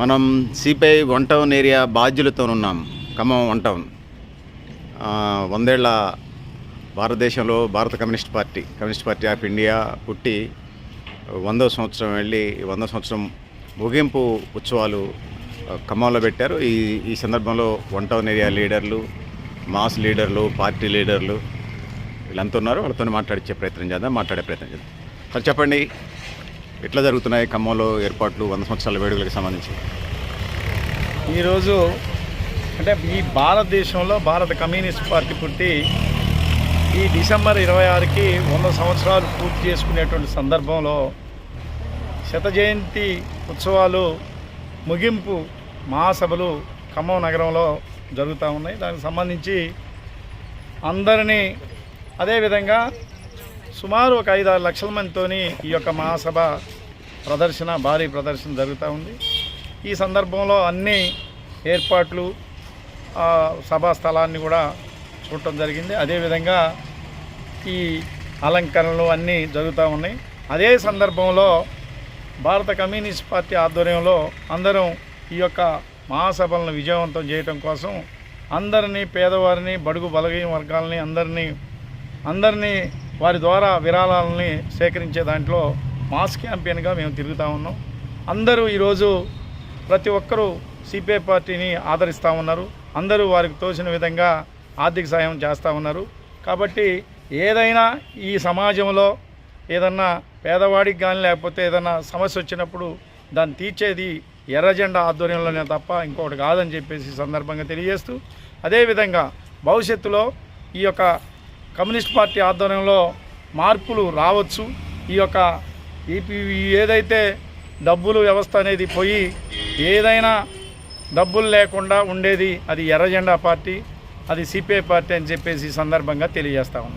మనం CPI one town area బాధ్యులతో ఉన్నాం ఖమ్మం వన్ టౌన్. వందేళ్ళ భారతదేశంలో భారత communist party communist party of India పుట్టి వందో సంవత్సరం వెళ్ళి వందో సంవత్సరం ముగింపు ఉత్సవాలు ఖమ్మంలో పెట్టారు. ఈ ఈ సందర్భంలో వన్ టౌన్ ఏరియా లీడర్లు మాస్ లీడర్లు పార్టీ లీడర్లు వీళ్ళంతా ఉన్నారు. వాళ్ళతో మాట్లాడించే ప్రయత్నం చేద్దాం మాట్లాడే ప్రయత్నం చేద్దాం. సార్ చెప్పండి. ఎట్లా జరుగుతున్నాయి ఖమ్మంలో ఏర్పాట్లు వంద సంవత్సరాల వేడుకలకు సంబంధించి? ఈరోజు అంటే ఈ భారతదేశంలో భారత కమ్యూనిస్ట్ పార్టీ పుట్టి ఈ డిసెంబర్ ఇరవై ఆరుకి వంద సంవత్సరాలు పూర్తి చేసుకునేటువంటి సందర్భంలో శత జయంతి ఉత్సవాలు ముగింపు మహాసభలు ఖమ్మం నగరంలో జరుగుతూ ఉన్నాయి. దానికి సంబంధించి అందరినీ అదేవిధంగా సుమారు ఒక ఐదు ఆరు లక్షల మందితోని ఈ యొక్క మహాసభ ప్రదర్శన భారీ ప్రదర్శన జరుగుతూ ఉంది. ఈ సందర్భంలో అన్ని ఏర్పాట్లు సభా స్థలాన్ని కూడా చూడటం జరిగింది. అదేవిధంగా ఈ అలంకరణలు అన్నీ జరుగుతూ ఉన్నాయి. అదే సందర్భంలో భారత కమ్యూనిస్ట్ పార్టీ ఆధ్వర్యంలో అందరం ఈ యొక్క మహాసభలను విజయవంతం చేయటం కోసం అందరినీ పేదవారిని బడుగు బలహీన వర్గాలని అందరినీ అందరినీ వారి ద్వారా విరాళాలని సేకరించే దాంట్లో మాస్ క్యాంపెయిన్గా మేము తిరుగుతూ ఉన్నాం. అందరూ ఈరోజు ప్రతి ఒక్కరూ సిపిఐ పార్టీని ఆదరిస్తూ ఉన్నారు. అందరూ వారికి తోచిన విధంగా ఆర్థిక సాయం చేస్తూ ఉన్నారు. కాబట్టి ఏదైనా ఈ సమాజంలో ఏదన్నా పేదవాడికి కానీ లేకపోతే ఏదన్నా సమస్య వచ్చినప్పుడు దాన్ని తీర్చేది ఎర్రజెండా ఆధ్వర్యంలోనే తప్ప ఇంకొకటి కాదని చెప్పేసి సందర్భంగా తెలియజేస్తూ అదేవిధంగా భవిష్యత్తులో ఈ యొక్క కమ్యూనిస్ట్ పార్టీ ఆధ్వర్యంలో మార్పులు రావచ్చు. ఈ యొక్క ఈ ఏదైతే డబ్బులు వ్యవస్థ అనేది పోయి ఏదైనా డబ్బులు లేకుండా ఉండేది అది ఎర్రజెండా పార్టీ అది సిపిఐ పార్టీ అని చెప్పేసి ఈ సందర్భంగా తెలియజేస్తా ఉన్నాం.